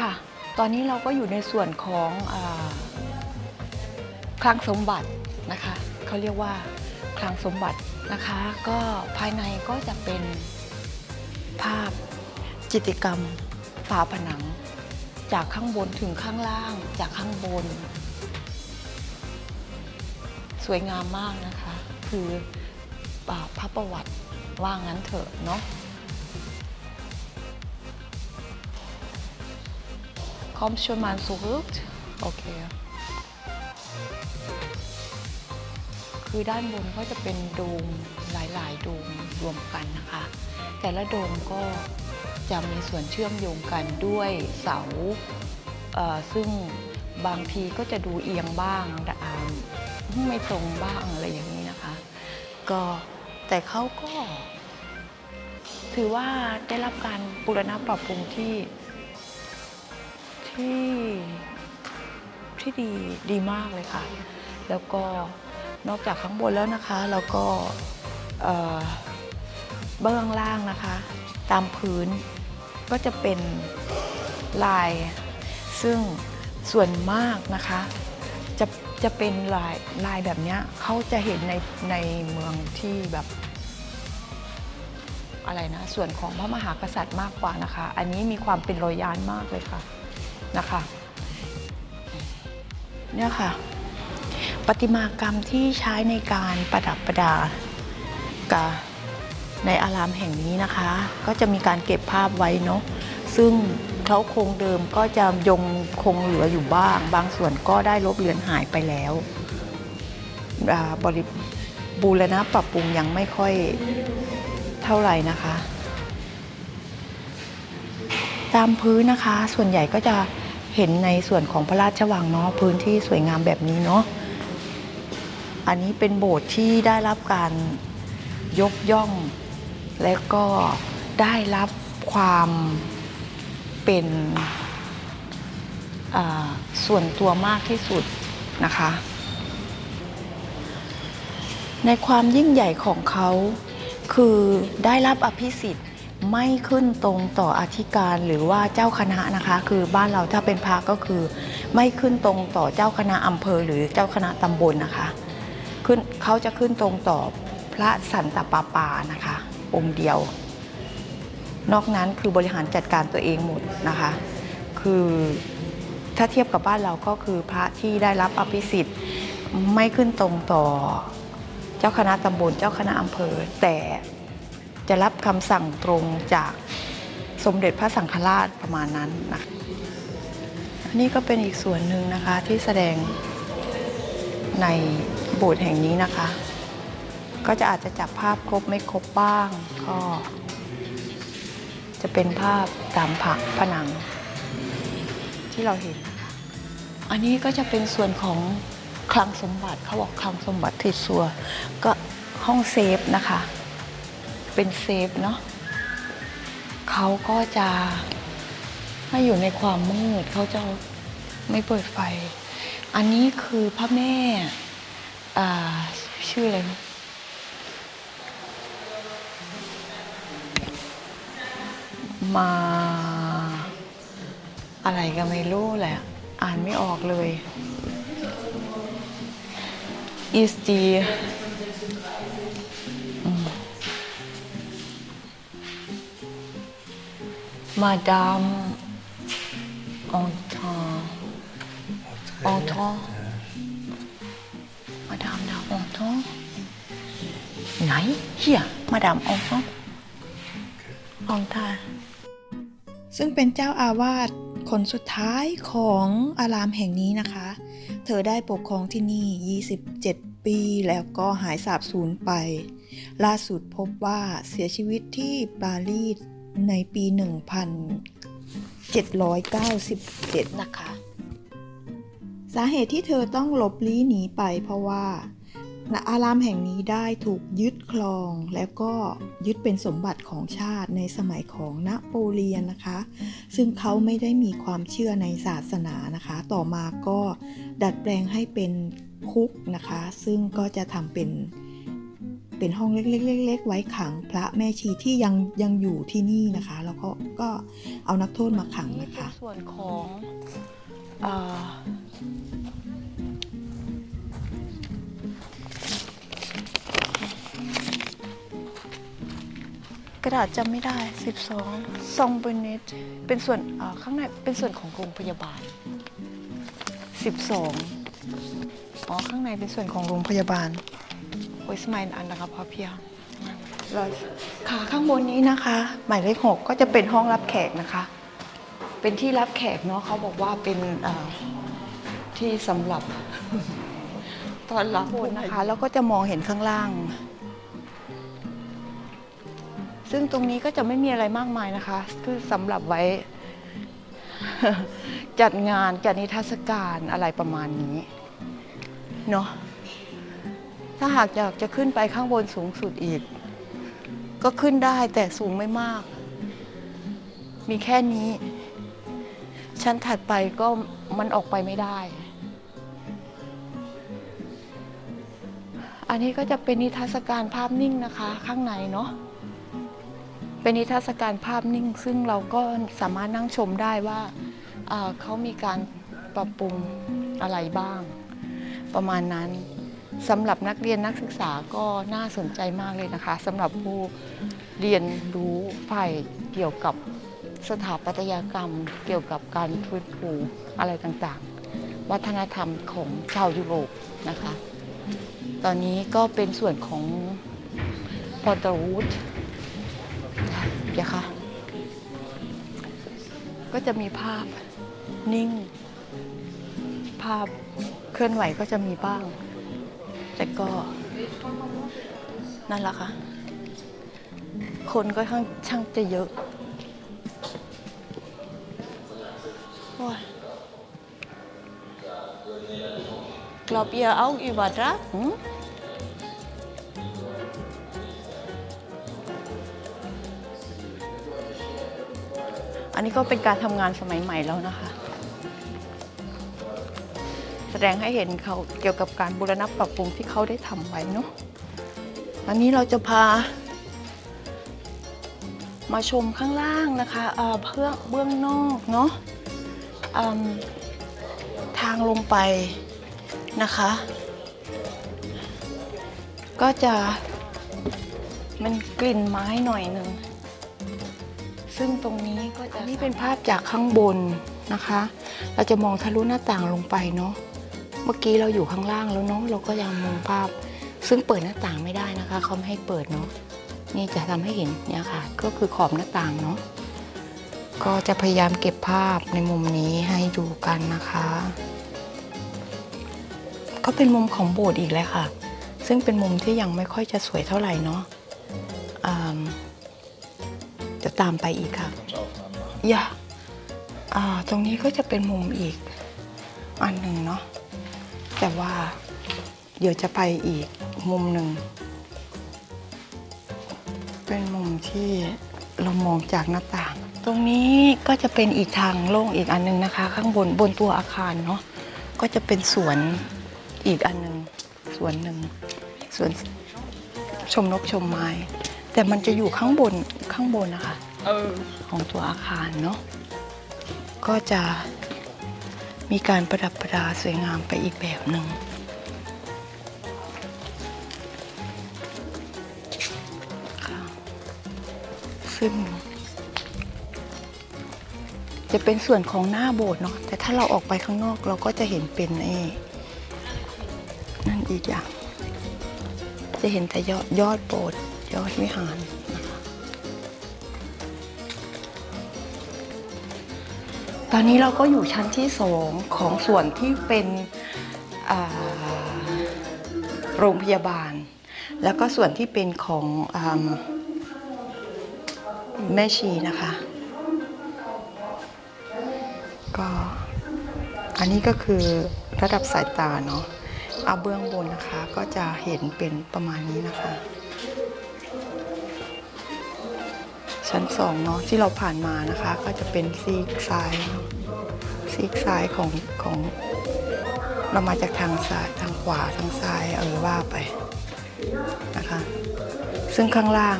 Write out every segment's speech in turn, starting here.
ค่ะ ตอนนี้เราก็อยู่ในส่วนของอคลังสมบัตินะคะเขาเรียกว่าคลังสมบัตินะคะ ก็ภายในก็จะเป็นภาพจิตกรรมฝาผนัง จากข้างบนถึงข้างล่าง จากข้างบน สวยงามมากนะคะ คืออพระประวัติว่างั้นเถอะเนาะ Komm schon mal zurück โอเคคือด้านบนก็จะเป็นโดมหลาย ๆ โดมรวมกันนะคะ แต่ละโดมก็จะมีส่วนเชื่อมโยงกันด้วยเสา ซึ่งบางทีก็จะดูเอียงบ้างอ่าไม่ตรงบ้างอะไรอย่างนี้นะคะ ก็แต่เขาก็ ถือว่าได้รับการบูรณะปรับปรุงที่ ที่ที่ดีดีมากเลยค่ะ แล้วก็นอกจากข้างบนแล้วนะคะแล้วก็เบื้องล่างนะคะ ตามพื้นก็จะเป็นลาย ซึ่งส่วนมากนะคะจะจะเป็นลายลายแบบนี้เขาจะเห็นในในเมืองที่แบบอะไรนะ ส่วนของพระมหากษัตริย์มากกว่านะคะ อันนี้มีความเป็นรอยยานมากเลยค่ะ นะคะ เนี่ยค่ะ ประติมากรรมที่ใช้ในการประดับประดากาในอารามแห่งนี้นะคะ ก็จะมีการเก็บภาพไว้เนาะซึ่งเขาคงเดิมก็จะยงคงเหลืออยู่บ้าง บางส่วนก็ได้ลบเลือนหายไปแล้วบริบูรณะปรับปรุงยังไม่ค่อยเท่าไหร่นะคะ ตามพื้นนะคะส่วนใหญ่ก็จะ เห็นในส่วนของพระราชวังเนาะพื้นที่สวยงามแบบนี้เนาะอันนี้เป็นโบสถ์ที่ได้รับการยกย่อง และก็ได้รับความเป็นส่วนตัวมากที่สุดนะคะ ในความยิ่งใหญ่ของเขาคือได้รับอภิสิทธิ์ ไม่ขึ้นตรงต่ออธิการหรือว่าเจ้าคณะนะคะ คือบ้านเราถ้าเป็นพระก็คือ ไม่ขึ้นตรงต่อเจ้าคณะอำเภอหรือเจ้าคณะตำบลนะคะขึ้นเขาจะขึ้นตรงต่อพระสันตปาปานะคะ องค์เดียว นอกนั้นคือบริหารจัดการตัวเองหมดนะคะ คือถ้าเทียบกับบ้านเราก็คือพระที่ได้รับอภิสิทธิ์ไม่ขึ้นตรงต่อ เจ้าคณะตำบลเจ้าคณะอำเภอแต่ จะรับคำสั่งตรงจากสมเด็จพระสังฆราชประมาณนั้นนะคะนี่ก็เป็นอีกส่วนหนึ่งนะคะที่แสดงในโบสถ์แห่งนี้นะคะ ก็จะอาจจะจับภาพครบไม่ครบบ้าง ก็จะเป็นภาพตามผักผนัง ที่เราเห็นนะคะอันนี้ก็จะเป็นส่วนของคลังสมบัติเขาบอกคลังสมบัติที่สัวก็ห้องเซฟนะคะ เป็นเซฟเนาะเขาก็จะให้อยู่ในความมืดเขาจะไม่เปิดไฟ อันนี้คือพระแม่อ่าชื่ออะไรมาอะไรก็ไม่รู้แหละ อ่านไม่ออกเลย is the อองทองอองทาซึ่งเป็นเจ้าอาวาสคนสุดท้ายของอารามแห่งนี้นะคะ เธอได้ปกครองที่นี่ 27 ปีแล้วก็หายสาบสูญไป ล่าสุดพบว่าเสียชีวิตที่ปารีส ในปี 1797 นะคะ สาเหตุที่เธอต้องหลบลี้หนีไปเพราะว่าณอารามแห่งนี้ได้ถูกยึดครองแล้วก็ยึดเป็นสมบัติของชาติในสมัยของนโปเลียนนะคะ ซึ่งเขาไม่ได้มีความเชื่อในศาสนานะคะ ต่อมาก็ดัดแปลงให้เป็นคุกนะคะ ซึ่งก็จะทำเป็น เป็นห้องเล็กๆๆไว้ขังพระแม่ชีที่ยังยังอยู่ที่นี่นะคะ แล้วก็ก็เอานักโทษมาขังนะคะส่วนของกระดาษจำไม่ได้ 12ซองเบเนตเป็นส่วนเอ่อข้างในเป็นส่วนของโรงพยาบาล 12 อ๋อ ข้างในเป็นส่วนของโรงพยาบาล โอ้ยสมัยอันนะครับพอเพียงร้อยค่ะข้างบนนี้นะคะ หมายเลขหกก็จะเป็นห้องรับแขกนะคะ เป็นที่รับแขกเนาะเขาบอกว่าเป็นเอ่อที่สำหรับตอนรับบนนะคะ แล้วก็จะมองเห็นข้างล่าง ซึ่งตรงนี้ก็จะไม่มีอะไรมากมายนะคะ คือสำหรับไว้ จัดงานจัดนิทรรศการอะไรประมาณนี้เนาะ ถ้าหากอยากจะขึ้นไปข้างบนสูงสุดอีก ก็ขึ้นได้แต่สูงไม่มาก มีแค่นี้ ชั้นถัดไปก็มันออกไปไม่ได้ อันนี้ก็จะเป็นนิทรรศการภาพนิ่งนะคะ ข้างในเนาะเป็นนิทรรศการภาพนิ่ง ซึ่งเราก็สามารถนั่งชมได้ว่าเอ่อเขามีการปรับปรุงอะไรบ้าง ประมาณนั้น สำหรับนักเรียนนักศึกษาก็น่าสนใจมากเลยนะคะสำหรับผู้เรียนรู้ฝ่ายเกี่ยวกับสถาปัตยกรรม เกี่ยวกับการฟื้นฟูอะไรต่างๆ วัฒนธรรมของชาวยุโรปนะคะ ตอนนี้ก็เป็นส่วนของพอตรูดเดี๋ยวค่ะก็จะมีภาพนิ่ง ภาพเคลื่อนไหวก็จะมีบ้าง แต่ก็นั่นแหละค่ะ คนก็ข้างช่างจะเยอะโอ้ย Glaub ihr auch über Drachen? อันนี้ก็เป็นการทำงานสมัยใหม่แล้วนะคะ แสดงให้เห็นเขาเกี่ยวกับการบูรณะปรับปรุงที่เขาได้ทำไว้เนาะอันนี้เราจะพา มาชมข้างล่างนะคะเอ่อเพื่อเบื้องนอกเนาะทางลงไปนะคะ ก็จะมันกลิ่นไม้หน่อยหนึ่งซึ่งตรงนี้ก็จะนี่เป็นภาพจากข้างบนนะคะ เราจะมองทะลุหน้าต่างลงไปเนาะ เมื่อกี้เราอยู่ข้างล่างแล้วเนาะเราก็ยังมองภาพ ซึ่งเปิดหน้าต่างไม่ได้นะคะเขาไม่ให้เปิดเนาะนี่จะทำให้เห็นเนี่ยค่ะ ก็คือขอบหน้าต่างเนาะก็จะพยายามเก็บภาพในมุมนี้ให้ดูกันนะคะ ก็เป็นมุมของโบสถ์อีกเลยค่ะ ซึ่งเป็นมุมที่ยังไม่ค่อยจะสวยเท่าไหร่เนาะอ่าจะตามไปอีกค่ะอย่าอ่าตรงนี้ก็จะเป็นมุมอีกอันหนึ่งเนาะ แต่ว่าเดี๋ยวจะไปอีกมุมหนึ่ง เป็นมุมที่เรามองจากหน้าต่าง ตรงนี้ก็จะเป็นอีกทางโล่งอีกอันหนึงนะคะ ข้างบนบนตัวอาคารเนาะก็จะเป็นสวนอีกอันหนึ่งสวนหนึ่งสวนชมนกชมไม้ แต่มันจะอยู่ข้างบนข้างบนนะคะของตัวอาคารเนาะก็จะ มีการประดับประดาสวยงามไปอีกแบบหนึ่งค่ะซึ่งจะเป็นส่วนของหน้าโบสถ์เนาะแต่ถ้าเราออกไปข้างนอกเราก็จะเห็นเป็นไอ้นั่นอีกอย่าง จะเห็นแต่ยอดยอดโบสถ์ยอดวิหาร ตอนนี้เราก็อยู่ชั้นที่สองของส่วนที่เป็นโรงพยาบาล แล้วก็ส่วนที่เป็นของอแม่ชีนะคะ ก็อันนี้ก็คือระดับสายตาเนาะเอาเบื้องบนนะคะก็จะเห็นเป็นประมาณนี้นะคะ ชั้นสองเนาะที่เราผ่านมานะคะ ก็จะเป็นซีกซ้ายซีกซ้ายของของ เรามาจากทางซ้ายทางขวาทางซ้ายเออว่าไปนะคะ ซึ่งข้างล่าง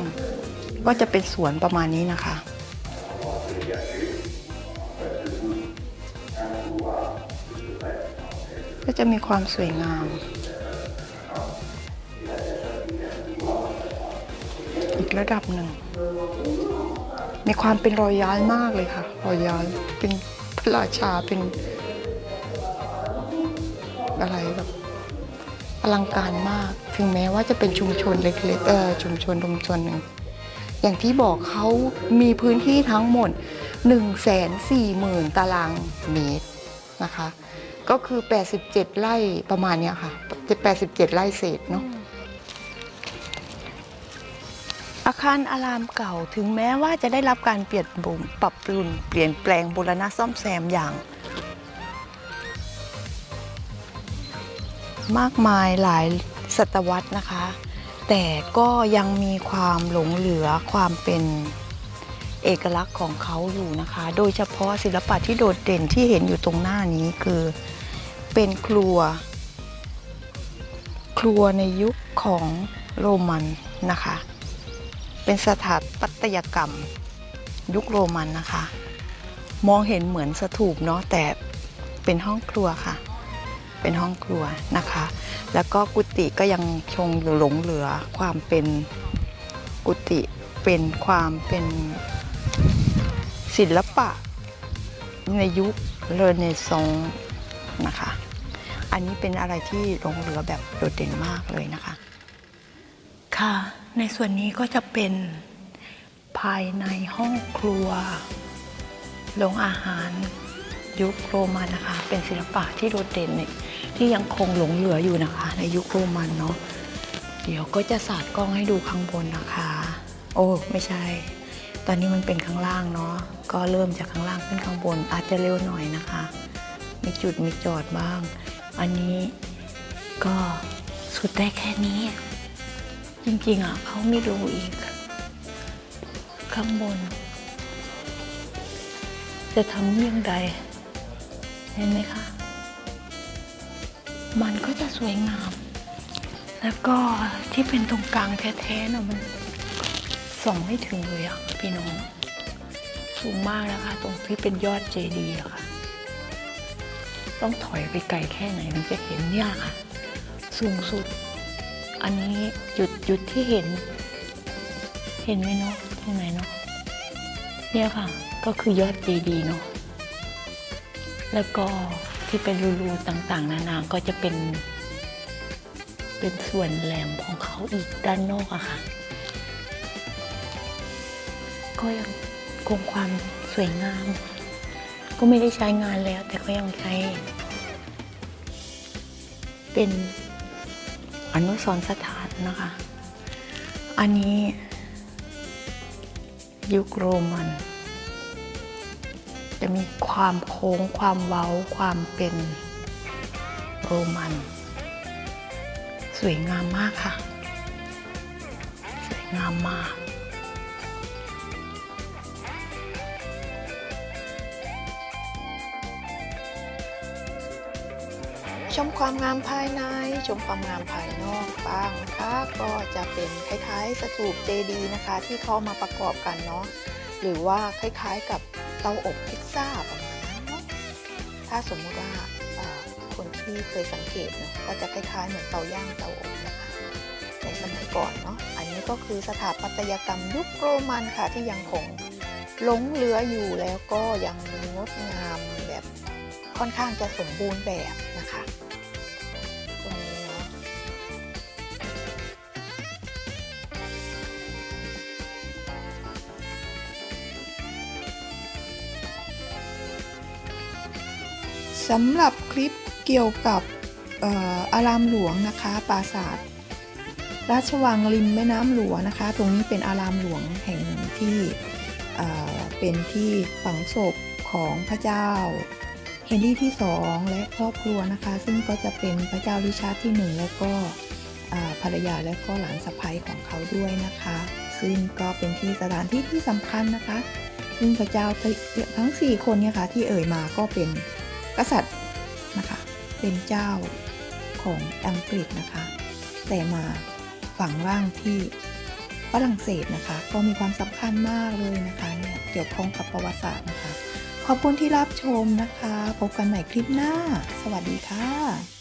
ก็จะเป็นสวนประมาณนี้นะคะก็จะมีความสวยงาม ระดับหนึ่ง มีความเป็นรอยย้ายมากเลยค่ะรอยย้ายเป็นพระราชาเป็น อะไรแบบอลังการมาก ถึงแม้ว่าจะเป็นชุมชนเล็กๆเออชุมชนชุมชนหนึ่ง อย่างที่บอกเขามีพื้นที่ทั้งหมด 1 4 0 0 0 0 ตารางเมตรนะคะ ก็คือ 87 ไร่ประมาณเนี้ยค่ะ 87 ไร่เศษเนาะ อาคารอารามเก่าถึงแม้ว่าจะได้รับการเปลี่ยนบุมปรับปรุงเปลี่ยนแปลงบูรณะซ่อมแซมอย่าง มากมายหลายศตวรรษนะคะ แต่ก็ยังมีความหลงเหลือความเป็นเอกลักษณ์ของเขาอยู่นะคะ โดยเฉพาะศิลปะที่โดดเด่นที่เห็นอยู่ตรงหน้านี้คือเป็นครัว ครัวในยุคของโรมันนะคะ เป็นสถาปัตยกรรม ยุคโรมันนะคะ มองเห็นเหมือนสถูปเนาะแต่เป็นห้องครัวค่ะ เป็นห้องครัวนะคะ แล้วก็กุฏิก็ยังคงหลงเหลือความเป็นกุฏิเป็นความเป็นศิลปะในยุคเรเนซองส์นะคะ อันนี้เป็นอะไรที่หลงเหลือแบบโดดเด่นมากเลยนะคะ ค่ะ ในส่วนนี้ก็จะเป็นภายในห้องครัวโรงอาหารยุคโรมันนะคะ เป็นศิลปะที่โดดเด่นเนี่ยที่ยังคงหลงเหลืออยู่นะคะ ในยุคโรมันเนาะเดี๋ยวก็จะสาดกล้องให้ดูข้างบนนะคะ โอ้ไม่ใช่ ตอนนี้มันเป็นข้างล่างเนาะก็เริ่มจากข้างล่างขึ้นข้างบน อาจจะเร็วหน่อยนะคะ มีจุดมีจอดบ้าง อันนี้ก็สุดได้แค่นี้ จริงๆอะเขาไม่รู้อีก ข้างบน จะทำเยี่ยงใด เห็นไหมคะ มันก็จะสวยงาม แล้วก็ที่เป็นตรงกลางแท้ๆน่ะมันส่องไม่ถึงเลยอะพี่น้อง สูงมากนะคะ ตรงที่เป็นยอดเจดีย์ค่ะ ต้องถอยไปไกลแค่ไหนถึงจะเห็นเนี่ยค่ะ สูงสุด อันนี้จุดจุดที่เห็น เห็นไหมเนาะตรงไหนเนาะเนี่ยค่ะก็คือยอดเจดีเนาะแล้วก็ที่เป็นรูๆต่างๆ นานาก็จะเป็น เป็นส่วนแหลมของเขาอีกด้านนอกอะค่ะ ก็ยังคงความสวยงาม ก็ไม่ได้ใช้งานแล้ว แต่ก็ยังใช้ เป็น อนุสรสถานนะคะ อันนี้ยุคโรมัน จะมีความโค้งความเว้าความเป็นโรมัน สวยงามมากค่ะ สวยงามมาก ชมความงามภายใน ชมความงามภายนอกบ้างนะคะ ก็จะเป็นคล้ายๆสถูปเจดีนะคะ ที่เขามาประกอบกันเนาะหรือว่าคล้ายๆกับเตาอบพิซซ่าประมาณนั้นเนาะถ้าสมมุติว่าอ่าคนที่เคยสังเกตเนาะก็จะคล้ายๆเหมือนเตาย่างเตาอบนะคะ ในสมัยก่อนเนาะอันนี้ก็คือสถาปัตยกรรมยุคโรมันค่ะที่ยังคงหลงเหลืออยู่แล้วก็ยังงดงามแบบค่อนข้างจะสมบูรณ์แบบ สำหรับคลิปเกี่ยวกับออารามหลวงนะคะ ปราสาทราชวังริมแม่น้ำหลวงนะคะ ตรงนี้เป็นอารามหลวงแห่งหนึ่งที่เป็นที่ฝังศพของพระเจ้าเฮนรี่ที่ 2 และครอบครัวนะคะ ซึ่งก็จะเป็นพระเจ้าริชาร์ดที่ 1 แล้วก็ภรรยาและก็หลานสะใภ้ของเขาด้วยนะคะ ซึ่งก็เป็นที่สถานที่ที่สำคัญนะคะ ซึ่งพระเจ้าทั้ง 4 คนเนี่ยค่ะที่เอ่ยมาก็เป็น กษัตริย์นะคะเป็นเจ้าของอังกฤษนะคะ แต่มาฝังร่างที่ฝรั่งเศสนะคะ ก็มีความสำคัญมากเลยนะคะเนี่ยเกี่ยวข้องกับประวัติศาสตร์นะคะ ขอบคุณที่รับชมนะคะ พบกันใหม่คลิปหน้า สวัสดีค่ะ